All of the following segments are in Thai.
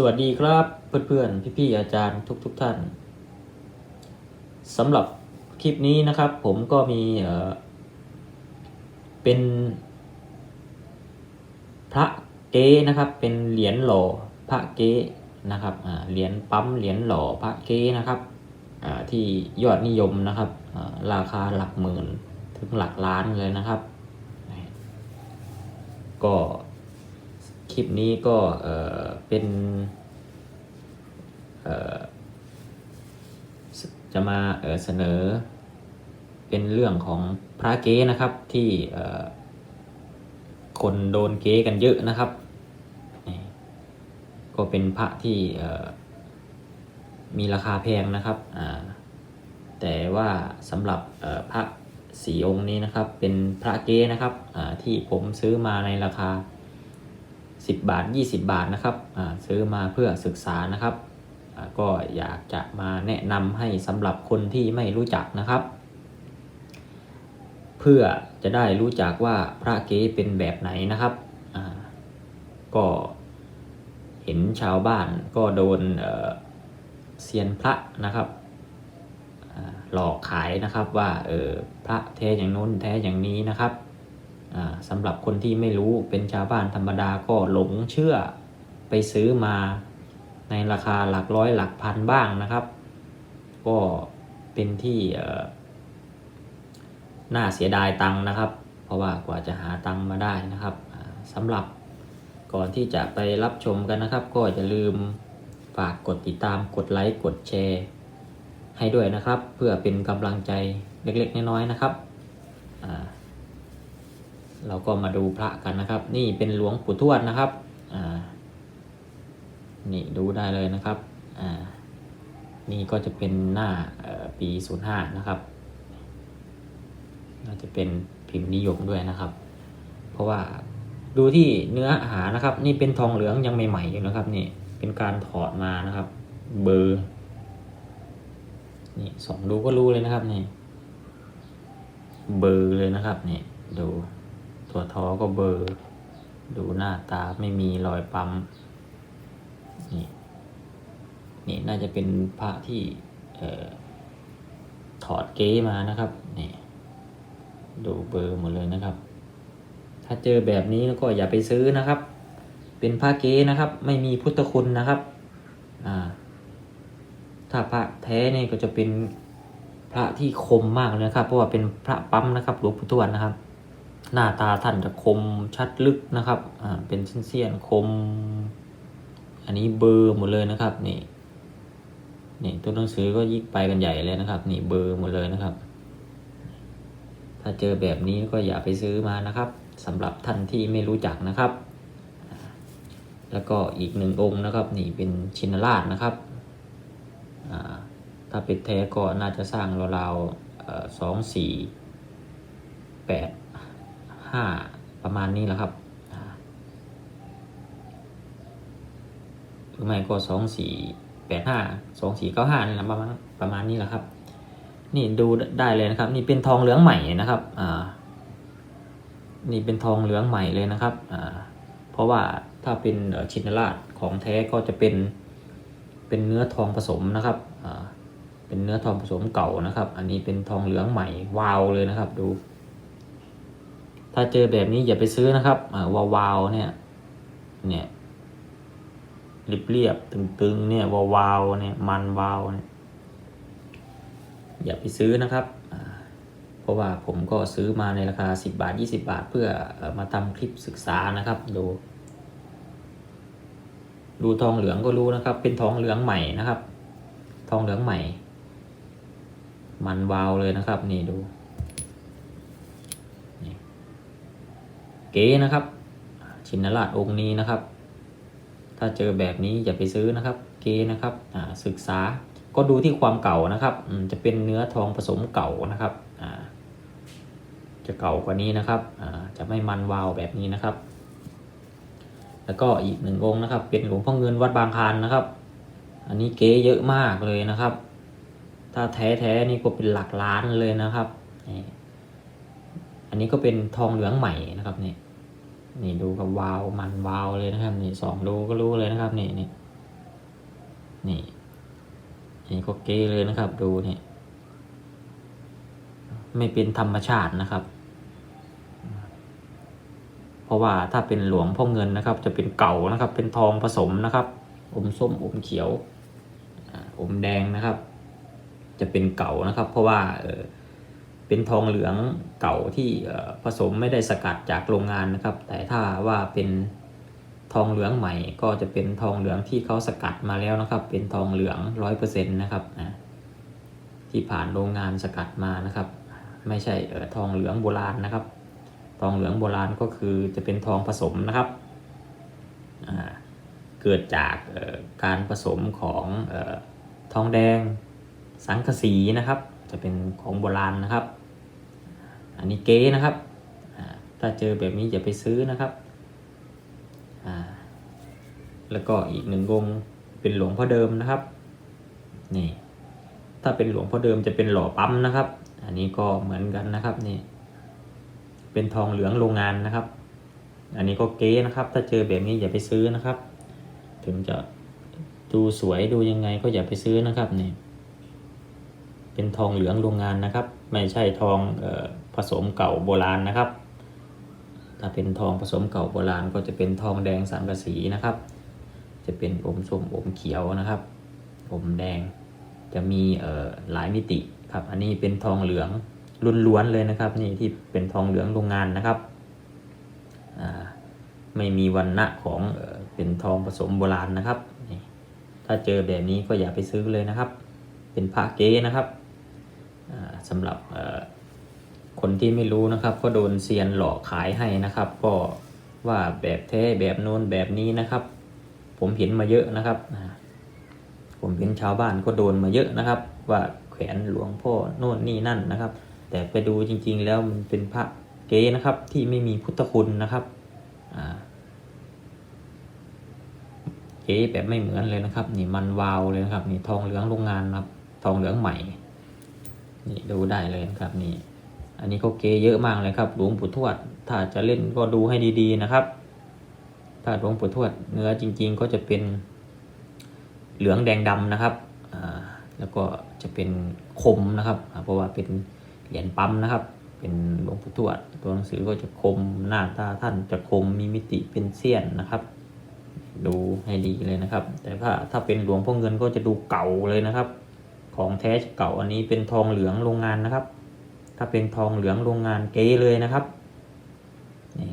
สวัสดีครับเพื่อนๆ พี่ๆ อาจารย์ทุกๆทท่านสำหรับคลิปนี้นะครับผมก็มีเอ่อเป็น พระเก๊นะครับเป็นเหรียญหล่อพระเก๊นะครับอ่าเหรียญปั๊มเหรียญหล่อพระเก๊นะครับอ่าที่ยอดนิยมนะครับอ่าราคาหลักหมื่นถึงหลักล้านเลยนะครับ ก็ ลิปนี้ก็เออเป็นเออจะมาเออเสนอ เป็นเรื่องของพระเก๊นะครับที่เออคนโดนเก๊กันเยอะนะครับ ก็เป็นพระที่เออมีราคาแพงนะครับอ่าแต่ว่าสำหรับพระสีองค์นี้นะครับ เป็นพระเก๊นะครับที่ผมซื้อมาในราคา 10 บาท 20 บาทนะครับซื้อมาเพื่อศึกษานะครับ ก็อยากจะมาแนะนำให้สำหรับคนที่ไม่รู้จักนะครับ เพื่อจะได้รู้จักว่าพระเก๊เป็นแบบไหนนะครับก็เห็นชาวบ้านก็โดนเเซียนพระนะครับหลอกขายนะครับว่าเออพระแท้อย่างโน้นแท้อย่างนี้นะครับ สำหรับคนที่ไม่รู้เป็นชาวบ้านธรรมดาก็หลงเชื่อไปซื้อมาในราคาหลักร้อยหลักพันบ้างนะครับ ก็เป็นที่น่าเสียดายตังนะครับ เพราะว่ากว่าจะหาตังมาได้นะครับสำหรับก่อนที่จะไปรับชมกันนะครับ ก็อย่าลืมฝากกดติดตามกดไลค์กดแชร์ ให้ด้วยนะครับ เพื่อเป็นกำลังใจเล็กๆน้อยๆนะครับอ่า เราก็มาดูพระกันนะครับ นี่เป็นหลวงปู่ทวดนะครับอ่านี่ดูได้เลยนะครับอ่านี่ก็จะเป็นหน้าปี05นะครับน่าจะเป็นพิมพ์นิยมด้วยนะครับ เพราะว่าดูที่เนื้อหานะครับ นี่เป็นทองเหลืองยังใหม่ๆอยู่นะครับ นี่เป็นการถอดมานะครับ เบอร์นี่สองดูก็รู้เลยนะครับนี่เบอร์เลยนะครับนี่ดู ตัวท้อก็เบอร์ดูหน้าตาไม่มีรอยปั๊ม นี่ นี่น่าจะเป็นพระที่ถอดเก๊มานะครับ นี่ ดูเบอร์หมดเลยนะครับ ถ้าเจอแบบนี้ก็อย่าไปซื้อนะครับ เป็นพระเก๊นะครับ ไม่มีพุทธคุณนะครับอ่าถ้าพระแท้เนี่ยก็จะเป็นพระที่คมมากเลยนะครับ เพราะว่าเป็นพระปั๊มนะครับหลวงปู่ทวดนะครับ หน้าตาท่านจะคมชัดลึกนะครับอ่าเป็นเส้นๆคม อันนี้เบอร์หมดเลยนะครับ นี่นี่ตัวหนังสือก็ยิ่งไปกันใหญ่เลยนะครับ นี่เบอร์หมดเลยนะครับ ถ้าเจอแบบนี้ก็อย่าไปซื้อมานะครับสำหรับท่านที่ไม่รู้จักนะครับ แล้วก็อีกหนึ่งองค์นะครับ นี่เป็นชินราชนะครับอ่าถ้าเป็นแท้ก็น่าจะสร้างราวๆสองสี่แปด ห้าประมาณนี้แหละครับหรือไม่ก็สองสี่แปดห้าสองสี่เก้าห้านี่แหละประมาณประมาณนี้แหละครับ นี่ดูได้เลยนะครับ นี่เป็นทองเหลืองใหม่นะครับอ่านี่เป็นทองเหลืองใหม่เลยนะครับอ่าเพราะว่าถ้าเป็นชินราชของแท้ก็จะเป็นเป็นเนื้อทองผสมนะครับอ่าเป็นเนื้อทองผสมเก่านะครับ อันนี้เป็นทองเหลืองใหม่วาวเลยนะครับ ดู ถ้าเจอแบบนี้อย่าไปซื้อนะครับอ่าวาวๆเนี่ย เนี่ยเรียบเรียบตึงๆเนี่ยวาวๆเนี่ยมันวาวเนี่ยอย่าไปซื้อนะครับ เพราะว่าผมก็ซื้อมาในราคา 10 บาท 20 บาท เพื่อเอ่อมาทำคลิปศึกษานะครับดู ดูทองเหลืองก็รู้นะครับ เป็นทองเหลืองใหม่นะครับ ทองเหลืองใหม่ มันวาวเลยนะครับ นี่ดู เก๋นะครับ ชินราชองค์นี้นะครับ ถ้าเจอแบบนี้อย่าไปซื้อนะครับ เก๋นะครับอ่าศึกษาก็ดูที่ความเก่านะครับอืมจะเป็นเนื้อทองผสมเก่านะครับอ่าจะเก่ากว่านี้นะครับอ่าจะไม่มันวาวแบบนี้นะครับ แล้วก็อีกหนึ่งองค์นะครับ เป็นหลวงพ่อเงินวัดบางคานนะครับ อันนี้เก๋เยอะมากเลยนะครับ ถ้าแท้ๆนี่ก็เป็นหลักล้านเลยนะครับ อันนี้ก็เป็นทองเหลืองใหม่นะครับนี่นี่ดูกับวาวมันวาวเลยนะครับ นี่สองดูก็รู้เลยนะครับ นี่นี่นี่นี่ก็เก๋เลยนะครับ ดูนี่ไม่เป็นธรรมชาตินะครับ เพราะว่าถ้าเป็นหลวงพ่อเงินนะครับ จะเป็นเก่านะครับ เป็นทองผสมนะครับ อมส้มอมเขียวอมแดงนะครับ จะเป็นเก่านะครับ เพราะว่าเออ เป็นทองเหลืองเก่าที่ผสมไม่ได้สกัดจากโรงงานนะครับ แต่ถ้าว่าเป็นทองเหลืองใหม่ก็จะเป็นทองเหลืองที่เขาสกัดมาแล้วนะครับ เป็นทองเหลืองร้อยเปอร์เซ็นต์นะครับอ่าที่ผ่านโรงงานสกัดมานะครับ ไม่ใช่เออทองเหลืองโบราณนะครับ ทองเหลืองโบราณก็คือจะเป็นทองผสมนะครับเกิดจากการผสมของออทองแดงสังกะสีนะครับ จะเป็นของโบราณนะครับ อันนี้เก๊นะครับ ถ้าเจอแบบนี้อย่าไปซื้อนะครับ แล้วก็อีกหนึ่งองค์เป็นหลวงพ่อเดิมนะครับ นี่ ถ้าเป็นหลวงพ่อเดิมจะเป็นหล่อปั๊มนะครับ อันนี้ก็เหมือนกันนะครับนี่ เป็นทองเหลืองโรงงานนะครับ อันนี้ก็เก๊นะครับ ถ้าเจอแบบนี้อย่าไปซื้อนะครับ ถึงจะดูสวยดูยังไงก็อย่าไปซื้อนะครับนี่ เป็นทองเหลืองโรงงานนะครับ ไม่ใช่ทองออผสมเก่าโบราณนะครับ ถ้าเป็นทองผสมเก่าโบราณก็จะเป็นทองแดงสังกะสีนะครับ จะเป็นอมส้มอมเขียวนะครับอมแดงจะมีหลายมิติครับ อันนี้เป็นทองเหลืองล้วนๆเลยนะครับ นี่ที่เป็นทองเหลืองโรงงานนะครับไม่มีวันณะของเออเป็นทองผสมโบราณนะครับ ถ้าเจอแบบนี้ก็อย่าไปซื้อเลยนะครับ เป็นพระเก๊นะครับ สำหรับคนที่ไม่รู้นะครับ ก็โดนเซียนหลอกขายให้นะครับ ก็ว่าแบบแท้แบบโน้นแบบนี้นะครับ ผมเห็นมาเยอะนะครับ ผมเป็นชาวบ้านก็โดนมาเยอะนะครับ ว่าแขวนหลวงพ่อโน่นนี่นั่นนะครับ แต่ไปดูจริง ๆ แล้วมันเป็นพระเก๊นะครับ ที่ไม่มีพุทธคุณนะครับเก๊แบบไม่เหมือนเลยนะครับ นี่มันวาวเลยนะครับ นี่ทองเหลืองโรงงานนะครับ ทองเหลืองใหม่ นี่ดูได้เลยครับนี่ อันนี้ก็เกเยอะมากเลยครับหลวงปู่ทวด ถ้าจะเล่นก็ดูให้ดีๆนะครับ ถ้าหลวงปู่ทวดเนื้อจริง ๆ ก็จะเป็นเหลืองแดงดำนะครับแล้วก็จะเป็นคมนะครับ เพราะว่าเป็นเหรียญปั๊มนะครับ เป็นหลวงปู่ทวด ตัวหนังสือก็จะคมหน้าตาท่านจะคมมีมิติเป็นเสี้ยนนะครับ ดูให้ดีเลยนะครับ แต่ถ้าถ้าเป็นหลวงพ่อเงินก็จะดูเก่าเลยนะครับ ของแท้เก่าอันนี้เป็นทองเหลืองโรงงานนะครับ ถ้าเป็นทองเหลืองโรงงานเก๋เลยนะครับนี่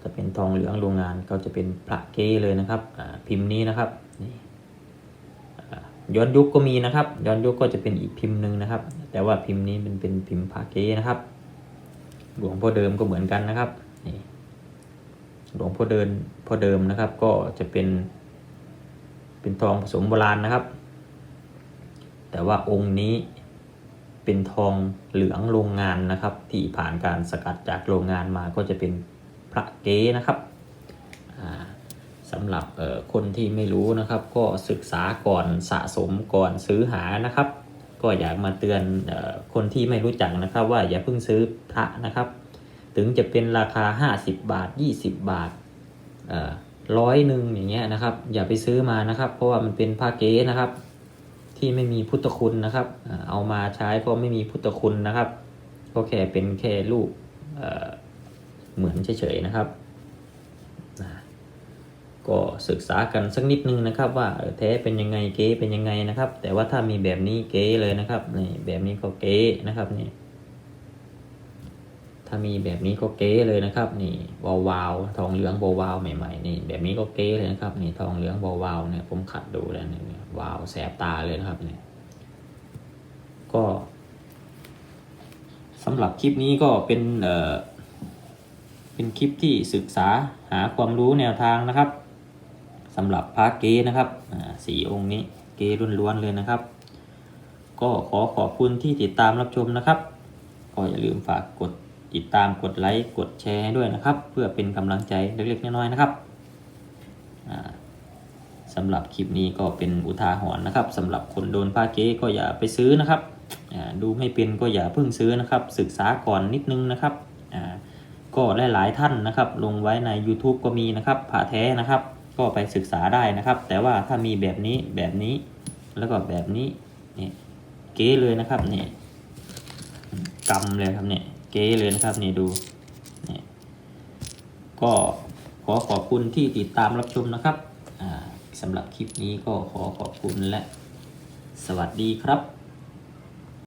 ถ้าเป็นทองเหลืองโรงงานก็จะเป็นพระเก๋เลยนะครับพิมพ์นี้นะครับนี่ย้อนยุคก็มีนะครับ ย้อนยุคก็จะเป็นอีกพิมพ์หนึ่งนะครับ แต่ว่าพิมพ์นี้มันเป็นพิมพ์พระเก๋นะครับ หลวงพ่อเดิมก็เหมือนกันนะครับนี่หลวงพ่อเดินพ่อเดิมนะครับ ก็จะเป็น เป็นทองผสมโบราณนะครับ แต่ว่าองค์นี้เป็นทองเหลืองโรงงานนะครับ ที่ผ่านการสกัดจากโรงงานมาก็จะเป็นพระเก๊นะครับสำหรับคนที่ไม่รู้นะครับ ก็ศึกษาก่อนสะสมก่อนซื้อหานะครับ ก็อยากมาเตือนออคนที่ไม่รู้จักนะครับ ว่าอย่าเพิ่งซื้อพระนะครับ ถึงจะเป็นราคา 50 บาท 20 บาทร้อยหนึ่งอย่างเงี้ยนะครับ อย่าไปซื้อมานะครับ เพราะว่ามันเป็นผ้าเก๊นะครับ ที่ไม่มีพุทธคุณนะครับ เอามาใช้ก็ไม่มีพุทธคุณนะครับ ก็แค่เป็นแค่รูปเเหมือนเฉยๆนะครับ ก็ศึกษากันสักนิดนึงนะครับ ว่าเออแท้เป็นยังไงเก๊เป็นยังไงนะครับ แต่ว่าถ้ามีแบบนี้เก๊เลยนะครับนี่แบบนี้ก็เก๊นะครับนี่ถ้ามีแบบนี้ก็เก๊เลยนะครับ นี่วาวาวทองเหลืองวาวาวใหม่ๆนี่แบบนี้ก็เก๊เลยนะครับ นี่ทองเหลืองวาววาวเนี่ยผมขัดดูแล้วเนี่ย ว้าวแสบตาเลยนะครับเนี่ยก็สำหรับคลิปนี้ก็เป็นเอ่อเป็นคลิปที่ศึกษาหาความรู้แนวทางนะครับสำหรับพระเกนะครับสี่องค์นี้เก๊ล้วนๆเลยนะครับ ก็ขอขอบคุณที่ติดตามรับชมนะครับก็อย่าลืมฝากกดติดตามกดไลค์กดแชร์ด้วยนะครับ เพื่อเป็นกำลังใจเล็กๆน้อยๆนะครับอ่า สำหรับคลิปนี้ก็เป็นอุทาหรณ์นะครับสำหรับคนโดนผ้าเก๊ก็อย่าไปซื้อนะครับดูไม่เป็นก็อย่าเพิ่งซื้อนะครับ ศึกษาก่อนนิดนึงนะครับอ่าก็หลายๆท่านนะครับ ลงไว้ใน YouTube ก็มีนะครับผ้าแท้นะครับ ก็ไปศึกษาได้นะครับ แต่ว่าถ้ามีแบบนี้แบบนี้แล้วก็แบบนี้เนี่ยเก๋เลยนะครับเนี่ยกำเลยครับเนี่ยเก๋เลยนะครับนี่ดูเนี่ยก็ขอขอบคุณที่ติดตามรับชมนะครับ สำหรับคลิปนี้ก็ขอขอบคุณและสวัสดีครับ